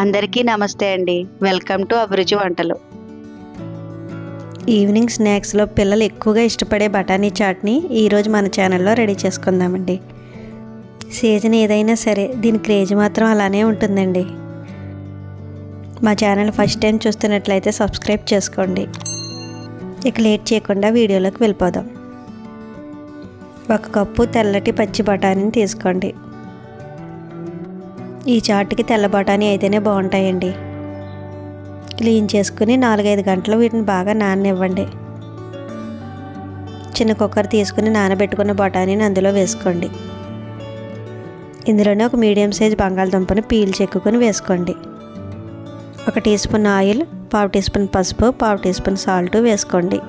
అందరికీ నమస్తే అండి. వెల్కమ్ టు అభిరుచి వంటలు. ఈవినింగ్ స్నాక్స్లో పిల్లలు ఎక్కువగా ఇష్టపడే బఠానీ చాట్ని ఈరోజు మన ఛానల్లో రెడీ చేసుకుందామండి. సీజన్ ఏదైనా సరే దీని క్రేజ్ మాత్రం అలానే ఉంటుందండి. మా ఛానల్ ఫస్ట్ టైం చూస్తున్నట్లయితే సబ్స్క్రైబ్ చేసుకోండి. ఇక లేట్ చేయకుండా వీడియోలోకి వెళ్ళిపోదాం. ఒక కప్పు తెల్లటి పచ్చి బఠానీని తీసుకోండి. ఈ చాట్కి తెల్ల బఠానీ అయితేనే బాగుంటాయండి. క్లీన్ చేసుకుని నాలుగైదు గంటలు వీటిని బాగా నాననివ్వండి. చిన్న కుక్కర్ తీసుకుని నానబెట్టుకున్న బఠానీని అందులో వేసుకోండి. ఇందులోనే ఒక మీడియం సైజ్ బంగాళదుంపను పీల్ చెక్కుని వేసుకోండి. ఒక టీ స్పూన్ ఆయిల్ పావు టీ స్పూన్ పసుపు పావు టీ స్పూన్ సాల్ట్ వేసుకోండి.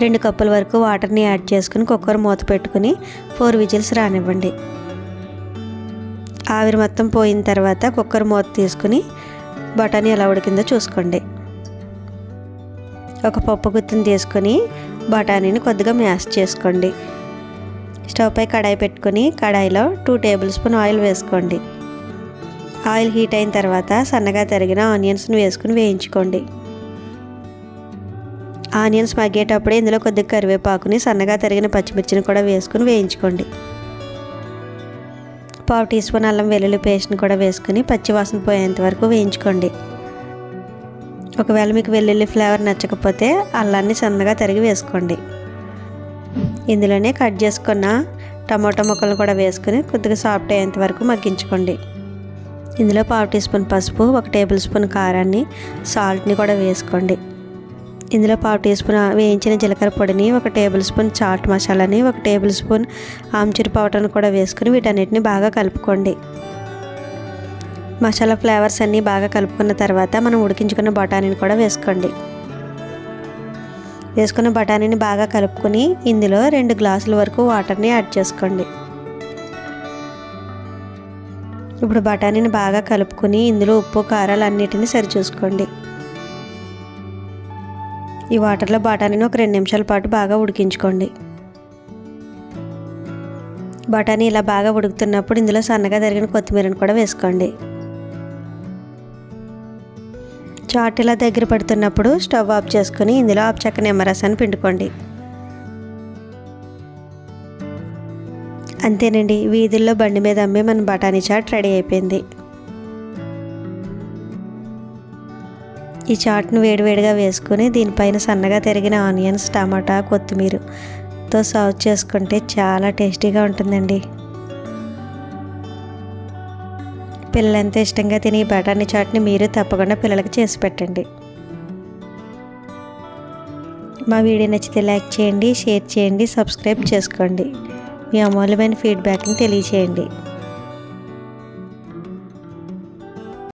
రెండు కప్పుల వరకు వాటర్ని యాడ్ చేసుకుని కుక్కర్ మూత పెట్టుకుని ఫోర్ విజిల్స్ రానివ్వండి. ఆవిరి మొత్తం పోయిన తర్వాత కుక్కర్ మూత తీసుకుని బఠానీ ఎలా ఉడికిందో చూసుకోండి. ఒక పప్పు గుత్తిని తీసుకొని బఠానీని కొద్దిగా మ్యాష్ చేసుకోండి. స్టవ్ పై కడాయి పెట్టుకొని కడాయిలో టూ టేబుల్ స్పూన్ ఆయిల్ వేసుకోండి. ఆయిల్ హీట్ అయిన తర్వాత సన్నగా తరిగిన ఆనియన్స్ని వేసుకుని వేయించుకోండి. ఆనియన్స్ మగ్గేటప్పుడే ఇందులో కొద్దిగా కరివేపాకుని సన్నగా తరిగిన పచ్చిమిర్చిని కూడా వేసుకుని వేయించుకోండి. పావు టీ స్పూన్ అల్లం వెల్లుల్లి పేస్ట్ని కూడా వేసుకుని పచ్చివాసన పోయేంత వరకు వేయించుకోండి. ఒకవేళ మీకు వెల్లుల్లి ఫ్లేవర్ నచ్చకపోతే అల్లాన్ని సన్నగా తరిగి వేసుకోండి. ఇందులోనే కట్ చేసుకున్న టమాటో ముక్కలు కూడా వేసుకుని కొద్దిగా సాఫ్ట్ అయ్యేంత వరకు మగ్గించుకోండి. ఇందులో పావు టీ స్పూన్ పసుపు ఒక టేబుల్ స్పూన్ కారాన్ని సాల్ట్ని కూడా వేసుకోండి. ఇందులో పావు టీ స్పూన్ వేయించిన జీలకర్ర పొడిని ఒక టేబుల్ స్పూన్ చాట్ మసాలాని ఒక టేబుల్ స్పూన్ ఆమ్చూర్ పౌడర్ని కూడా వేసుకుని వీటన్నిటిని బాగా కలుపుకోండి. మసాలా ఫ్లేవర్స్ అన్నీ బాగా కలుపుకున్న తర్వాత మనం ఉడికించుకున్న బఠానీని కూడా వేసుకోండి. వేసుకున్న బఠానీని బాగా కలుపుకొని ఇందులో రెండు గ్లాసుల వరకు వాటర్ని యాడ్ చేసుకోండి. ఇప్పుడు బఠానీని బాగా కలుపుకొని ఇందులో ఉప్పు కారాలు అన్నిటిని సరిచూసుకోండి. ఈ వాటర్లో బఠానీని ఒక రెండు నిమిషాల పాటు బాగా ఉడికించుకోండి. బఠానీ ఇలా బాగా ఉడుకుతున్నప్పుడు ఇందులో సన్నగా తరిగిన కొత్తిమీరను కూడా వేసుకోండి. చాట్ ఇలా దగ్గర పడుతున్నప్పుడు స్టవ్ ఆఫ్ చేసుకుని ఇందులో ఆఫ్ చక్క నిమ్మరసాన్ని పిండుకోండి. అంతేనండి వీధుల్లో బండి మీద అమ్మే మన బఠానీ చాట్ రెడీ అయిపోయింది. ఈ చాట్ను వేడివేడిగా వేసుకొని దీనిపైన సన్నగా తరిగిన ఆనియన్స్ టమాటా కొత్తిమీరతో సర్వ్ చేసుకుంటే చాలా టేస్టీగా ఉంటుందండి. పిల్లలంతా ఇష్టంగా తిని ఈ బఠానీ చాట్ని మీరు తప్పకుండా పిల్లలకి చేసి పెట్టండి. మా వీడియో నచ్చితే లైక్ చేయండి షేర్ చేయండి సబ్స్క్రైబ్ చేసుకోండి. మీ అమూల్యమైన ఫీడ్బ్యాక్ని తెలియచేయండి.